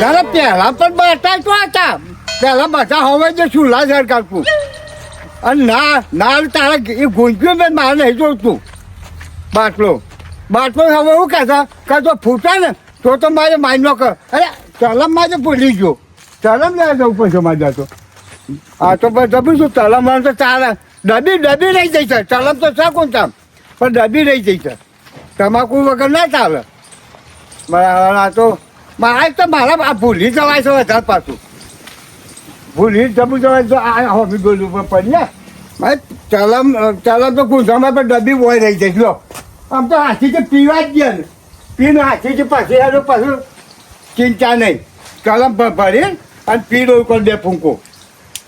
દાદા, પહેલા પણ બધા તો હતા. પહેલા બધા હવે જે ચૂલા સરકારતું અને ના ના, તારા એ ગુંજ્યું મેં મારે નહીં જોતું. બાટલો. બાટલો હવે એવું કહેતા કે જો ફૂટે ને, તો તો મારે મારી નો કર. અરે ચલમમાં તો ભૂલી ગયો. ચલમ લેવા જવું પડશે મારે તો. આ તો જબું છું ચલમમાં તો ચાલે ડબી ડબી રહી જઈ છે. ચલમ તો છે કોણ કામ પણ ડબી રહી જઈ છે. તમાકુ વગર ના ચાલે. બરાબર આ તો મારે તો મારા ભૂલી જવાય છે વધારે પાછું. ભૂલી જવું જવાય તો આ હોબી બોલું પણ પડીએ મારે ચલમ ચલમ તો ગુંજામાં પણ ડબ્બી બોય રહી જઈશ લો આમ તો હાથી તો પીવા જ ગયા ને. પીને હાથી તો પાછી એનો પાછું ચિંતા નહીં. ચલમ ભરી અને પી દઉં કરી દે ફૂંકો.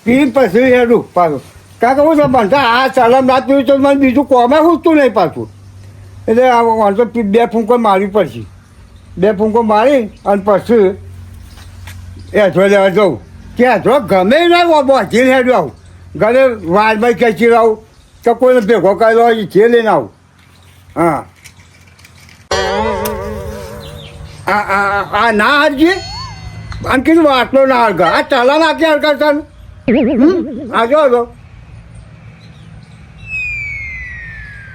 પી પછી એનું પાછું. કારણ કે હું તો બનતા આ ચલમ ના પીવું તો મને બીજું કોમે ખૂટતું નહીં પાછું. એટલે આ વાંધો બે ફૂંકો મારવી પડશે. બે ફૂંકો મારી અને પછી એઠો લેવા જવું કે એઠો ગમે ના બોચી હેડ્યો આવું. ઘરે વારમાં ખેંચી લાવું તો કોઈને ભેગો કરેલો હોય છે લઈને આવું. હા. આ ના હરજી? આમ કીધું આટલો ના હરગા. આ ચાલા નાખી હરગા આ જો,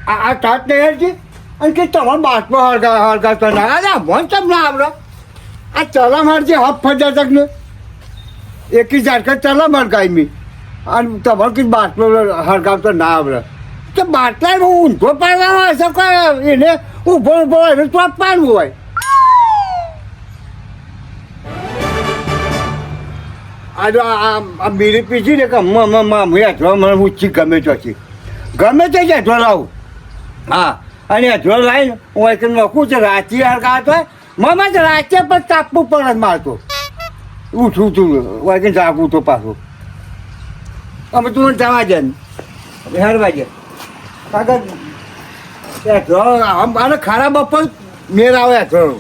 આ ટાટ નહીં હરજી અને કે તમારે બાટમાં હળગા હળગા ના અરે મન ના આવડે? આ ચલા મારજી હફ ફજા તક ને એકી ઝાડકા ચલા મરગાઈ મી અને તમારે કઈ બાટલો હરગાવતો ના આવડે. તો બાટલા હું ઊંધો પાડવાનો હશે એને ઊભો ઊભો હોય એને તો પાડવું હોય. આજે આ બીડી પીધી ને કે મ મ મ મને ઊંચી ગમે તો છે. ગમે તે જ અથવા લાવું. હા. અને જો લાવીને હું એક નોખું છે, રાચી હરગાવતો હોય મમ્મા જ રાચે પણ તાપવું પણ જ મારતો. ઉઠું તું વાગે જાગું તો પાછું. અમે તું જવા જ હરવા દે. કાકા ખારા બપોર મેર આવે હેઠળ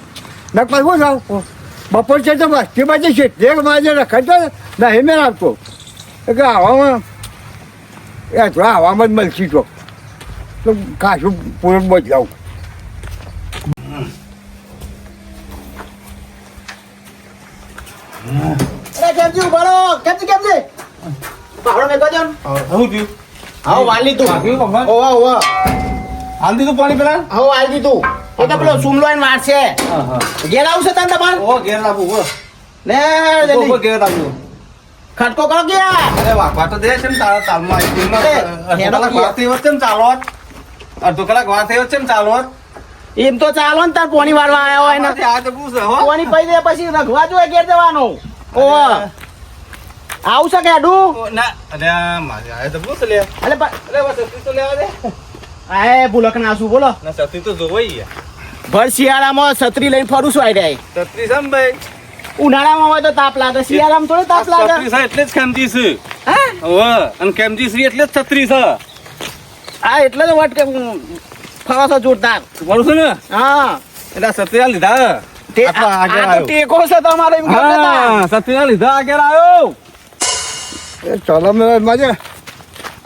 ને પછી થાવ બપોર છે તો બસ. તે બાજુ છે તે બાજુ રખડતો ના હે મેર આવતો. એટલે હવામાં એ થોડા હવામાં જ મળશી તો. તો ખાસું પૂરણ બદલાવું કેમજી ઊભા કેમજી કેમજી પાવડો મેં કહો હું થયું? હા વાલી તું ઓવા ઓવા આમ દીધું પાણી પેલા? હા વાલી દીધું. એ તો પેલો સુમલો એને મારશે ઘેર આવશે તને તમારે? ઓ ઘેર લાવું હો લે જલ્દી. ઘેર લાવું. ખટકો કરો ગયા અરે વાગવા તો દે છે ને તારા તાલમાં. હેડો ચાલવત અડધો કલાક વાર થયો છે ને ચાલો એમ તો ચાલો ને તાર પોણી વાળવા આવ્યો હોય ને. આ તો પૂછે હો. પોણી પઈ દે પછી રખવા જોઈએ ઘેર જવાનું. ઓ આવું છે કેડું ઓ, ના. અરે મારે આ તો પૂછ લે. અલે અરે બસ તો લેવા દે. આય ભૂલક ના શું બોલો. ના સતી તો જોવાઈ ભર શિયાળામાં છત્રી લઈને ફરું છું આઈ જાય છત્રીસ આમ ભાઈ? ઉનાળામાં હોય તો તાપ લાગે. શિયાળામાં થોડો તાપ લાગે. એટલે જ ખેમજી છે. હા? અને શ્રી એટલે જ છત્રીસ છે. હા એટલે જ વાટ કે ફરો છો જોરદાર. વળું છું ને? હા. એટલે આ લીધા. આ આ. ટેકો છે તમારે એમ કહેતા હતા. હા છત્રી આ લીધા આગળ આવ્યો. એ ચલો મેં માજે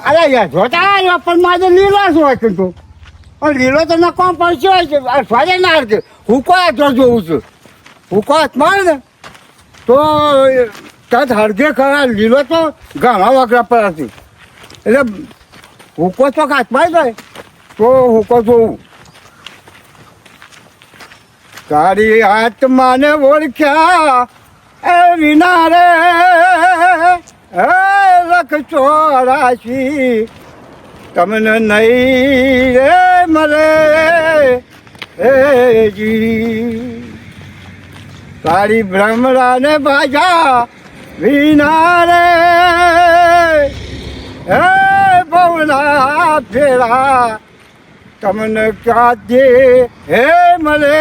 અરે યાર જોતા પણ માજે લીલો શું હોય તું? પણ લીલો તો ના કોમ પડશે હોય છે? આ સ્વાદે ના છે. હું કોઈ જોઉં છું? હું કોઈ ને? તો ત્યાં હળગે ખરા લીલો તો ઘણા વગડા પર હતી. એટલે હુકો તો હાથમાં જાય તો હુકો જોઉં તારી આત્માને ઓળખ્યા એ વિના રે. હે લખ ચોરાશી. તમને નહીં રે મરે. હે જી. તારી ભ્રમરાને ભાજા વિના રે. હે બહુના ફેરા. તમને કાધે હે મળે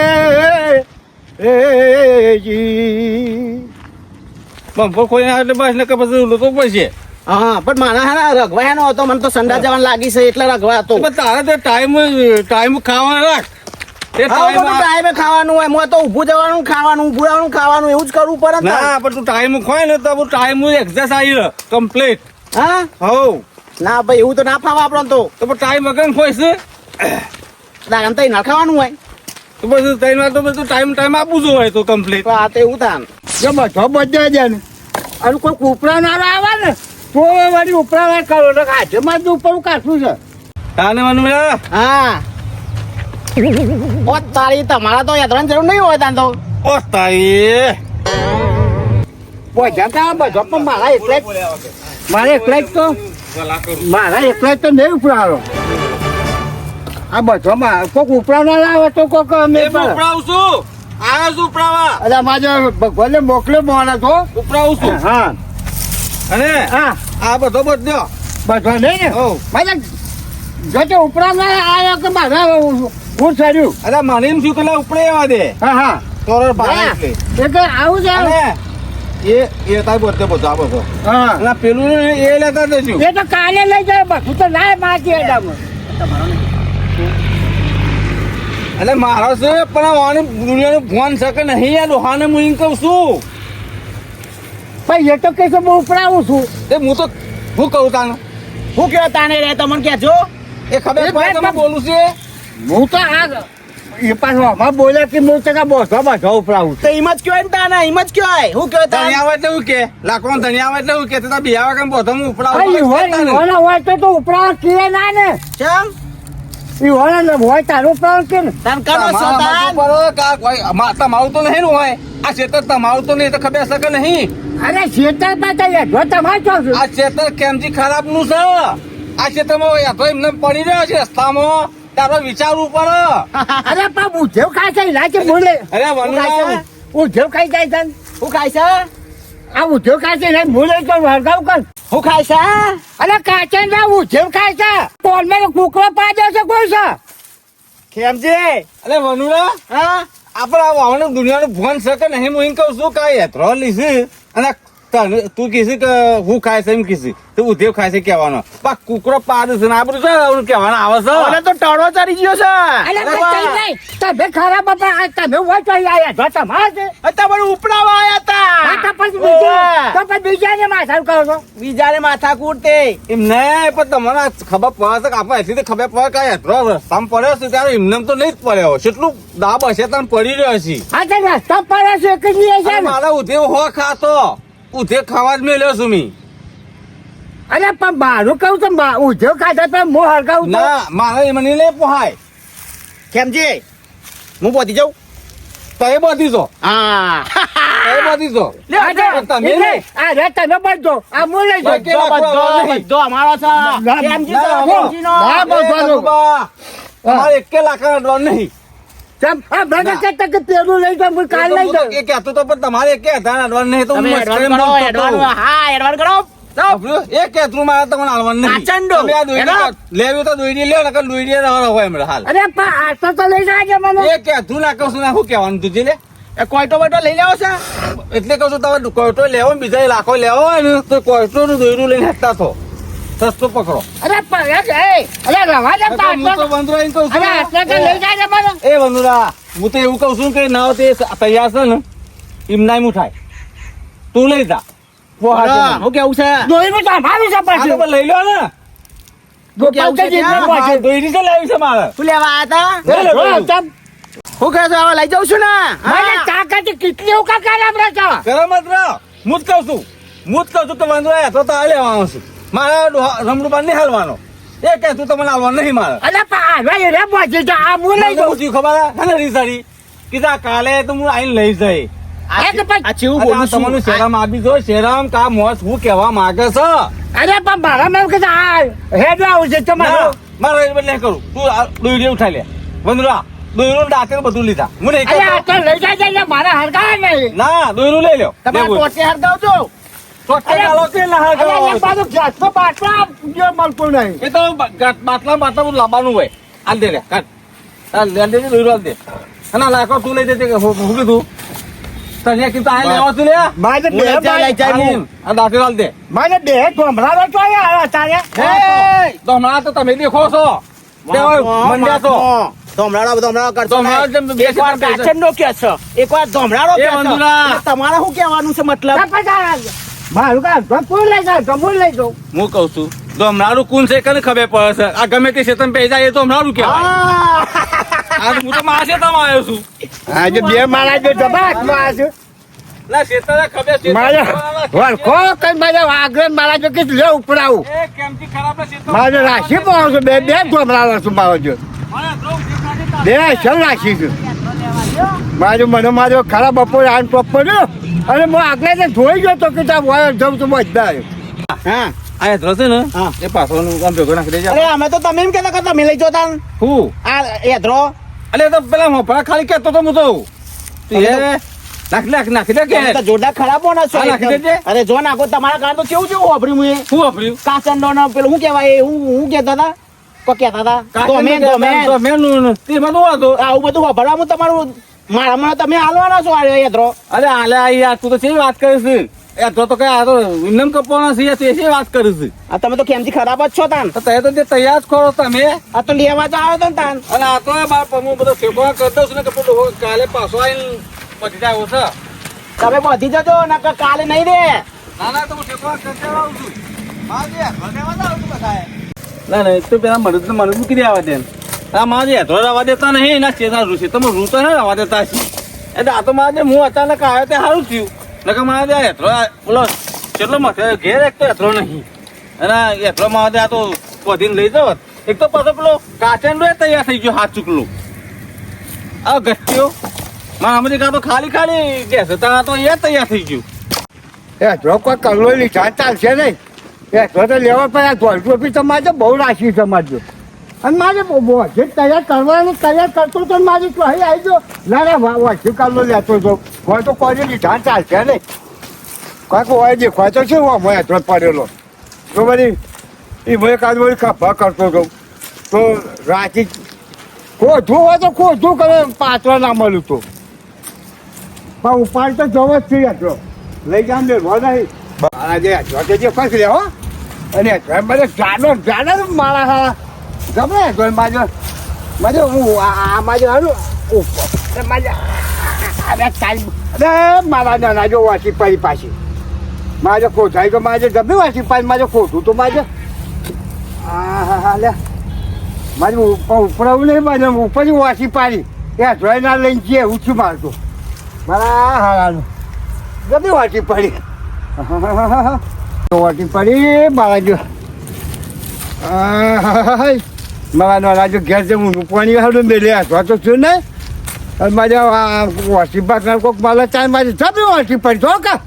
હે જી. બમ્પર કોઈ એટલે બસ ને તો પછી પડશે હા પણ મારા હારા રઘવા નો હતો મને તો સંડા જવાનું લાગી છે એટલે રઘવા હતો. પણ તારે તો ટાઈમ ટાઈમ ખાવા રાખ. ટાઈમ ખાવાનું હોય હું તો ઊભું જવાનું ખાવાનું ઊભું રહેવાનું ખાવાનું એવું જ કરવું પડે ને પણ તું ટાઈમ ખોય ને તો ટાઈમ એક્સરસાઇઝ કમ્પ્લીટ હા? હો ના ભાઈ એવું તો ના ફાવે આપણને તો. તો પણ ટાઈમ વગર હોય છે? દાગન તો ના ખાવાનું હોય. તો પછી તઈ વાર તો બધું ટાઈમ ટાઈમ આપવું હોય તો કમ્પ્લીટ આ તો એવું થાય જો બધો બધો ને અને કોઈ ઉપરા ના આવે ને તો વળી ઉપરા ના કરો તો હાથમાં જ ઉપર કાઢું છે. તાને મનુડા હા. ઓ તારી તમારા તો યાત્રાની જરૂર નહીં હોય તાન તો. ઓ તારી. બધા બધો પણ મારા એકલા મારે એકલા જ તો મારા એકલા તો નહીં ઉપરારો આ બધો માં કોઈક ઉપરા ના લાવે તો કોક અમે એ ઉપરાવું છું ઉપરાવા. અરે મારે ભગવાને મોકલ્યો માણસ તો. ઉપરાવું છું હા. અને હા. આ બધો બધો બધો નહીં ને. મારે જતે ઉપરા ના આવ્યો કે મારા હું ચડ્યું? અરે મને એમ થયું કે ઉપડે આવવા દે. હા હા. તોરણ ભાઈ. એટલે આવું છે એ એ તાર બધે બધો આ બધો હા. અને પેલું એ લેતા દેજો એ તો કાલે લઈ જાય તો ના માટી એડામાં એટલે મારો છે પણ આ વાની દુનિયાનું ફોન છે કે નહીં યાર? હું એમ કહું છું. ભાઈ એ તો કે છે હું ઉપરાવું છું. એ હું તો હું કહું તાને. હું કેવો તાને રે તમને કહેજો. એ ખબર પડે તમે તમે- બોલું છે. હું તો આ એ પાછો આમાં બોલે કે હું તો બધો બધો ઉપરાવું તો એમ જ કહેવાય ને તાને એમ જ કહેવાય. હું કહેવાય તાને? ધણિયા આવે એટલે હું કે? લાખો ધણિયા આવે એટલે હું કે? તે બિહાવા કેમ બોધો હું ઉપડાવું હોય તાને. હોય હોય તો તો ઉપડાવા કે ના ને? ચમ? ઈ હોય ને હોય તારું કે તાન છો તમારા તાન માથું પર કા કોઈ તમારું તો નહીં હોય. આ ખેતર તમારું તો નહીં તો ખબર શકે નહીં? અરે શેતર બતાવીએ જો તમારે છો આ ખેતર કેમથી ખરાબનું છે? આ ખેતરમાં યાતો એમને પડી રહ્યો છે રસ્તામાં. તારો વિચારવું પડે. અરે પા ઉધેવ ખાય છે લાગે બોલે. અરે વનરાજ ઉધેવ ખાઈ જાય છે હું ખાય છે? આ ઉધેવ ખાય છે ને બોલે તો વળગાવ કર. હું ખાય છે? અરે કાચે ના ઉધેવ ખાય છે. કોણ મેં કુકરો પાડ્યો છે કોઈ છે? ખેમજી. અરે વનુરા. હા? આપડે આ વાવણ દુનિયાનું ફોન છે કે નહીં હું એમ કહું છું કઈ યાત્રો લીધી અને તને તું કીધી કે હું ખાય છે એમ કીધી તો ઉધેવ ખાય છે કહેવાનો પા કુકરો પાડે છે ને આ બધું છે કહેવાનું આવે છે તો ટળવો ચડી ગયો છે અરે ભાઈ. કઈ નહીં તમે ખરાબ બાપા આ તમે તો અહીં આયા જો તમારે છે તમારે ઉપડાવા આયા તો હતા પછી. તો પછી બીજાને માથા કરો છો બીજાને માથા કૂટતે એમ નહીં પણ તમને ખબર પડે છે કે આપણે એટલી તો ખબર પડે કે યાત્રો રસ્તામાં પડ્યો છે ત્યારે એમને તો નહીં જ પડ્યો કેટલું દાબ હશે તને પડી રહ્યો છે હા તો રસ્તા પર છે કે નહીં છે અને ને મારા ઉધેવ હો ખાતો ઉધેવ ખાવા જ મેલ્યો છું મી. અરે પણ મારું કહું તો ઉધે ખાધા ખાતા તો હું હરગાવું ના મારે મને લે પોહાય. છે? હું પહોંચી જાઉં? તો એ બધી છો હા. એ બધી છો તમે નહીં. આ તમે હું લઈ જાઉં. બધો બધો અમારો છે. છે, ના, એકે અડવાનું નહીં. તમારે એકે અડવાનું નહીં તો હું તમે મસ્કરી એડવાન્સ કરો, બોલતો હતો. એડવાન્સ, હા એડવાન્સ કરો. આપણું એ કહેતું મારે તમને અડવાનું નહીં. લેવી તો દોઈડી લ્યો નકર દોયડી રહો હોય હમણાં હાલ. અરે પણ આટલો તો લઈ જાજે મને. એ કહેતું નાખો શું નાખું કહેવાનું તું લે. એ કોઈટો બોઈટો લઈ લેવો છે? એટલે કહું છું તમે કોયટો લેવો બીજા લાખો લેવો ને તો કોયટો નું દોયડું લઈને હેઠતા થો સસ્તો પકડો. અરે અરે રવા દે હું તો બંધરો એમ કહું છું અરે લઈ જાજે મારો એ બંધુરા હું તો એવું કહું છું કે ના તે તૈયાર છે ને એમ એમ તું લઈ જા. હું કેવું છે? તો પાછું. લઈ લો ને. કેવું છે પંકજ ત્યાં? ઇન્દ્ર પાસે. આ દોયડી તો લાવી છે મારે. લેવા આયા હતા હું કહે છે હવે લઈ જાઉં છું ને? મને. તાકાત કેટલી ઉકા કરે આપણે તો રહો. હું જ કહું છું. હું જ કહું છું કે બંધુરા તો તો આ લેવાનો છું. મારે રમડું નહીં હાલવાનો. એ કે તું તમને હાલવા નહીં મારે. અરે ભાઈ હાલવા એ રે બોજી જા આ હું લઈ જઉં. પૂછ્યું ખબર હે? હે ને રીસાડી કીધા કાલે તો હું આઈને લઈ જઈ. તમારું શેરામ આપી દો શેરામ કા મોસ હું કહેવા માંગે છે? અરે પણ મારા મેમ કે આ હેડ આવું છે ના, મારો એ બદલે કરું. તું આ દોયડી ઉઠાઈ લે. બંધુરા દોયરું દાંતેર બધું લીધા. હું નહીં આ તો લઈ જાય મારા હરગાવે નહીં. ના દોયરું લઈ લ્યો. તમારે. ટોટે હરગાવજો લાવવાનું હોય. હાલ દે લે કાઢ. હાલ દે, હાલ દે દોયરું હાલ દે. અને આ તું લઈ દે હું હું કીધું? તને કીધું આ લેવા તું લે મારે બે લઈ જા, લઈ જા. બાઈ- હું. આ દાંતેર હાલ દે. મારે બે ગોમડાનો તો અહીંયા તારે તો હમણાં તો તમે દેખો છો. મંડ્યા છો. ધોમરાડો ધોમરાડો કરતો એકવાર છે. ધોમરાડો. એટલે તમારે શું કહેવાનું છે મતલબ? મારું કામ લઈ જાવ તો લઈ જાઉં હું કઉ છું તો હમણાં કુન છે કને ખબર પડે છે? આ ગમે તે શેતન પે જાય એ તો હમણાં કહેવાય. આ. હું તો મારા શેતામાં આવ્યો છું. આજે બે મારા જે જબા હાથમાં આ છે. ના શેતાને ખબર શેતાને મારે વળખો કઈ મારે આગળ મારા જો કીધું લે ઉપડાવું. એ કેમથી ખરાબ ના મારે રાશિ છું? બે બે ઢોમરા છું મારો જો. મારે શેતાને બે ચલ રાખી છું. મારું મને મારો ખરાબ બપોર આન પપ્પો પડ્યો. અને હું આગળ જોઈ ગયો તો કે ત્યાં વોય તો છું બધા હા. આ હેતરો છે ને? હા. એ પાછો આમ ભેગો નાખી દેજે. અરે અમે તો તમે એમ કહેતા કે તમે લઈ જતા હું? આ યાત્રો અલે તો પેલા મોફળા ખાલી કહેતો તો હું તો એ નાખી નાખ નાખી દે કે જોડા તો જોરદાર ખરાબ હો ને છો નાખી દેજે. અરે જો નાખો તમારા કાન તો કેવું કેવું વાપર્યું મેં શું વાપર્યું? કાચંડો નો પેલું શું કહેવાય હું હું કહેતા હતા કો કહેતા હતા તો મેં તો મેં. તો વાંધો આવું બધું વાપરવા હું તમારું મારા હમણાં તમે હાલવાના છો આ યાત્રો? અરે હાલે યાર તું તો છે વાત કરીશ? એ તો તો કઈ આ તો ઇન્નમ કપવાનો છે યાર, છે વાત કરીશ? આ તમે તો કેમથી ખરાબ જ છો તાન? તો તે તો તે તૈયાર જ ખરો તમે. આ તો લેવા જ આવ્યો તો ને તાન. અને આ તો બાર પમો બધો ફેંકો કરી દઉં છું ને કે પેલું કાલે પાછો આવીને પછી જાય છે. તમે બધી જજો ને કાલે નહીં રે ના ના તો હું ફેંકો કરી આવું છું. હા જે ધન્યવાદ આવું છું બધાએ. ના ના તો પેલા મને તો મને મૂકી દેવા દે આ મારે હેઠળ રવા દેતા નહીં, એના ચેતા રૂસી તમે રૂ તો ને રવા દેતા એટલે આ તો મારે હું અચાનક આવ્યો તે સારું થયું. નકર મારે આ બોલો કેટલો મથે ઘેર એક તો હેઠળ નહીં. અને હેઠળ મારે આ તો વધીને લઈ જાવ એક તો પાછો પેલો કાચંડો એ તૈયાર થઈ ગયો હાથ ચૂકલો. આ ગટ્ટીઓ મારા આમાંથી કાં ખાલી ખાલી ગેસ હતા તો એ તૈયાર થઈ ગયું. એ કોઈ કલો લીધા ચાલશે નહીં. એ તો લેવા પડે ધોળ ટોપી તમારે બહુ રાખી તમારે અને મારે વોજે તૈયાર કરવાનું તૈયાર કરતો તો મારી તો અહીં આવી ગયો. ના ના વોજે લો લેતો હતો? કોઈ તો કોઈ લીધા ચાલશે નહીં. કાંઈક હોય દેખાય તો છે હું તો પડેલો. તો બધી એ ભાઈ કાંઈ બધી ખભા કરતો હતો. તો રાતે ખોધું હોય તો ખોધું કરે પાત્ર ના મળ્યું તો. પણ ઉપાડ તો જવો જ છે યાર લઈ જામ રો નહીં. આજે જોતે જે ફસ લે હો. અને ઘર મને જાડો જાડો મારા હા ગમે તો માજો માજો હું આ માજો હારું માજો અરે ચાલ અરે મારા નાના જો વાસી પડી પાછી મારે કોઠાઈ તો મારે ગમે વાસી પાડી મારે ખોટું તો મારે આ હા હા લે નહીં મારે ઉપર જ પાડી એ જોઈ લઈને જઈએ ઊંચું મારતો મારા હારાનું ગમે વાટી પડી વાટી પડી મારા જો આહાહાહા. મારા નાના જો ઘેર હું પાણી હાડું મેલે અથવા તો છું ને. મારે આ વાટી કોક મારા ચાય મારી જમી વાટી પડી જો કા?